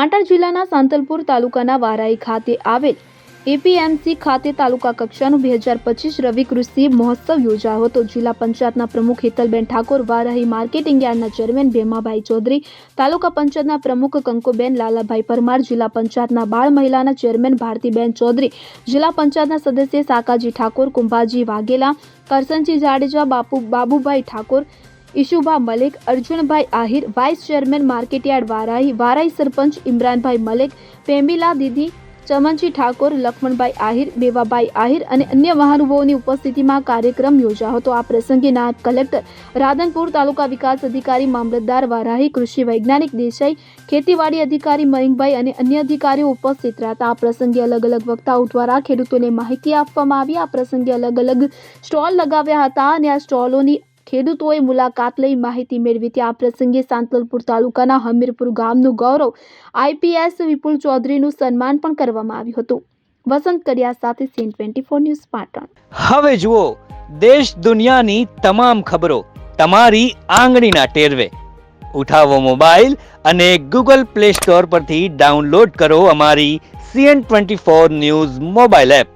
પાટણ જિલ્લાના સાંતલપુર તાલુકાના વારાઈ ખાતે આવેલ એપીએમસી ખાતે તાલુકા કક્ષાનું બે હજાર પચીસ રવિ કૃષિ મહોત્સવ યોજાયો હતો. જિલ્લા પંચાયતના પ્રમુખ હેતલબેન ઠાકોર, વારાહી માર્કેટિંગ યાર્ડના ચેરમેન ભેમાભાઈ ચૌધરી, તાલુકા પંચાયતના પ્રમુખ કંકુબેન લાલાભાઈ પરમાર, જિલ્લા પંચાયતના બાળ મહિલાના ચેરમેન ભારતીબેન ચૌધરી, જિલ્લા પંચાયતના સદસ્ય સાકાજી Thakor, Kumbhaji Vaghela, Karsanji Jadeja, Bapu Babubhai Thakor Ishubha Malik, Arjunbhai Ahir, vice chairman market yard Varahi Varai sarpanch Imranbhai Malik, Pamila Didi, Chamanji Thakor, Laxmanbhai Ahir, Bevabhai Ahir અને અન્ય મહાનુભાવોની ઉપસ્થિતિમાં કાર્યક્રમ યોજાયો હતો. આ પ્રસંગે નાયબ કલેક્ટર, રાધનપુર તાલુકા વિકાસ અધિકારી મામલતદાર વારાહી, કૃષિ વૈજ્ઞાનિક દેસાઈ, ખેતીવાડી અધિકારી મયંકભાઈ અને અન્ય અધિકારીઓ ઉપસ્થિત રહ્યા આ પ્રસંગે અલગ અલગ વક્તાઓ દ્વારા ખેડૂતોને માહિતી આપવામાં આવી. આ પ્રસંગે અલગ અલગ સ્ટોલ લગાવ્યા હતા અને આ સ્ટોલોની ખેડૂતોએ મુલાકાત લઈ માહિતી મેળવી. હતી આ પ્રસંગે સાંતલપુર તાલુકાના હમીરપુર ગામનું ગૌરવ આઈપીએસ વિપુલ ચૌધરીનું સન્માન પણ કરવામાં આવ્યું હતું. વસંત કડિયા સાથે CN twenty four news Patan. હવે જુઓ, દેશ દુનિયાની તમામ ખબરો તમારી આંગળીના ટેરવે. ઉઠાવો મોબાઈલ અને ગૂગલ પ્લે સ્ટોર પરથી ડાઉનલોડ કરો અમારી CN twenty four news mobile app.